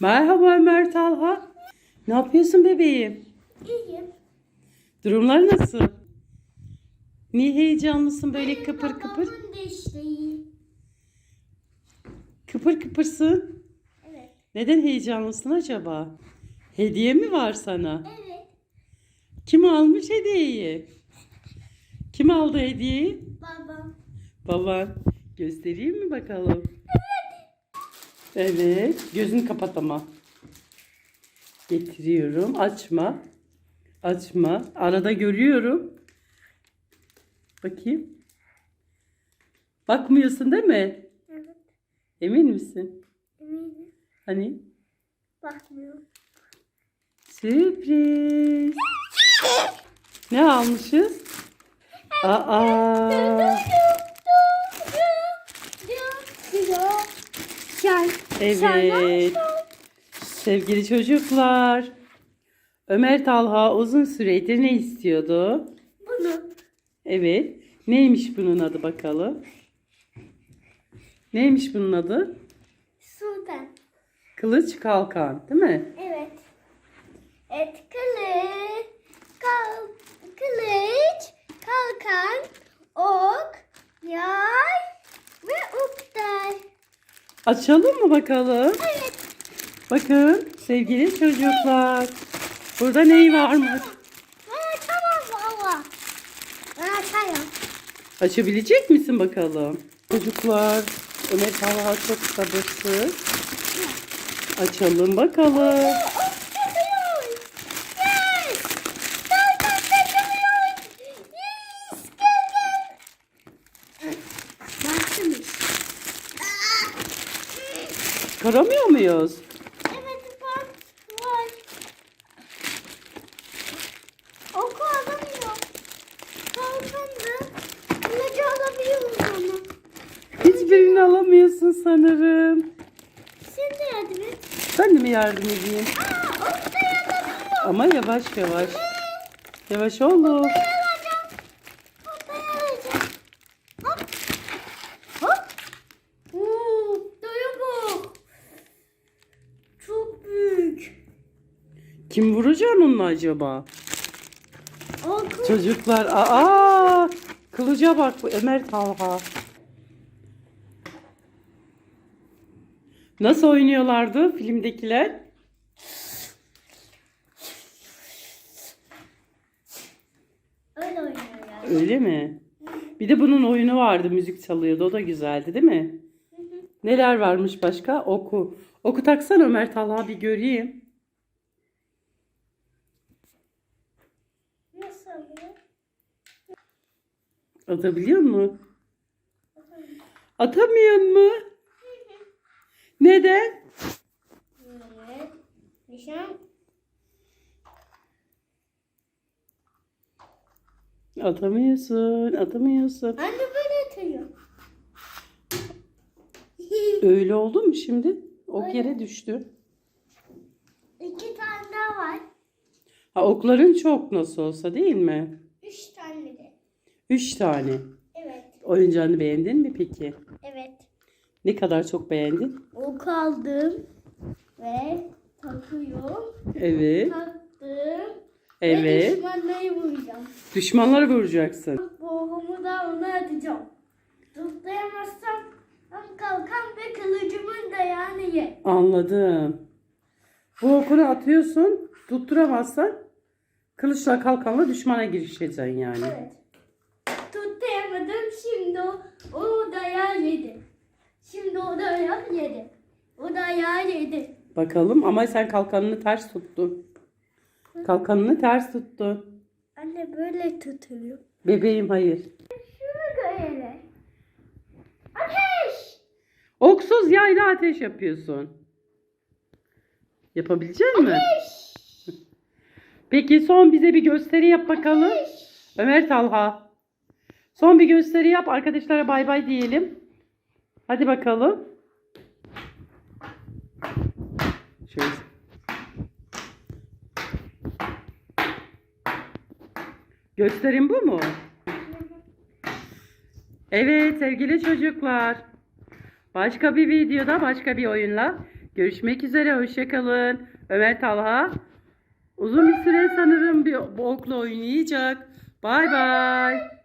Merhaba Ömer Talha. Ne yapıyorsun bebeğim? İyiyim. Durumlar nasıl? Niye heyecanlısın böyle kıpır kıpır? Babamın dişliği. Kıpır kıpırsın. Evet. Neden heyecanlısın acaba? Hediye mi var sana? Evet. Kim almış hediyeyi? Kim aldı hediyeyi? Babam. Baban. Göstereyim mi bakalım? Evet. Gözünü kapat ama. Getiriyorum. Açma. Açma. Arada görüyorum. Bakayım. Bakmıyorsun değil mi? Evet. Emin misin? Eminim. Hani? Bakmıyorum. Sürpriz. ne almışız? Aa. Çay. Evet. Sevgili çocuklar. Ömer Talha uzun süredir ne istiyordu? Bunu. Evet. Neymiş bunun adı bakalım? Neymiş bunun adı? Sudan. Kılıç kalkan, değil mi? Evet. Et kılıç. Kal, kılıç. Kalkan. Ok. Yay. Ve uktar. Açalım mı bakalım? Evet. Bakın sevgili çocuklar. Burada ney varmış? Evet tamam baba. Ben açayım. Açabilecek misin bakalım? Çocuklar, Ömer Talha çok sabırsız. Açalım bakalım. Çıkaramıyor muyuz? Evet bak var. Oku alamıyor. Kalkandı. Kılıcı alabiliyorum onu. Hiçbirini alamıyorsun sanırım. Sen de yardım et. Ben de mi yardım edeyim? Aa, onu da alabiliyorum. Ama yavaş yavaş. Yavaş oğlum. Kim vuracak onunla acaba? Çocuklar, aa, kılıca bak bu Ömer Talha. Nasıl oynuyorlardı filmdekiler? Öyle oynuyor yani. Öyle mi? Bir de bunun oyunu vardı, müzik çalıyordu. O da güzeldi, değil mi? Neler varmış başka? Oku. Oku taksan Ömer Talha bir göreyim. Nasıl oluyor? Atabiliyor mu? Atamıyor mu? Neden? Nişan. Atamıyorsun, atamıyorsun. Anne böyle atıyor. Öyle oldu mu şimdi? Ok yere düştü. İki tane daha var. Ha okların çok nasıl olsa değil mi? Üç tane de. Üç tane. Evet. Oyuncağını beğendin mi peki? Evet. Ne kadar çok beğendin? Ok aldım. Ve takıyorum. Evet. Taktım. Ve Evet. düşmanları vuracağım. Düşmanları vuracaksın. Boğumu da ona atacağım. Tutlayamazsam kalkan ve kılıcımın dayağını ye. Anladım. Bu okunu atıyorsun. Tutturamazsan kılıçla kalkanla düşmana girişeceksin yani. Evet. Tutlayamadım şimdi o, o dayağı yedi. Şimdi o dayağı yedi. O dayağı yedi. Bakalım ama sen kalkanını ters tuttun. Kalkanını ters tuttun. Anne böyle tutuluyor. Bebeğim hayır. Şunu böyle. Ateş! Oksuz yayla ateş yapıyorsun. Yapabilecek mi? Peki son bize bir gösteri yap bakalım. Ömer Talha. Son bir gösteri yap. Arkadaşlara bay bay diyelim. Hadi bakalım. Şöyle. Gösterim bu mu? Evet sevgili çocuklar. Başka bir videoda başka bir oyunla Görüşmek üzere. Hoşçakalın. Ömer Talha uzun bir süre sanırım bir okla oynayacak. Bay bay.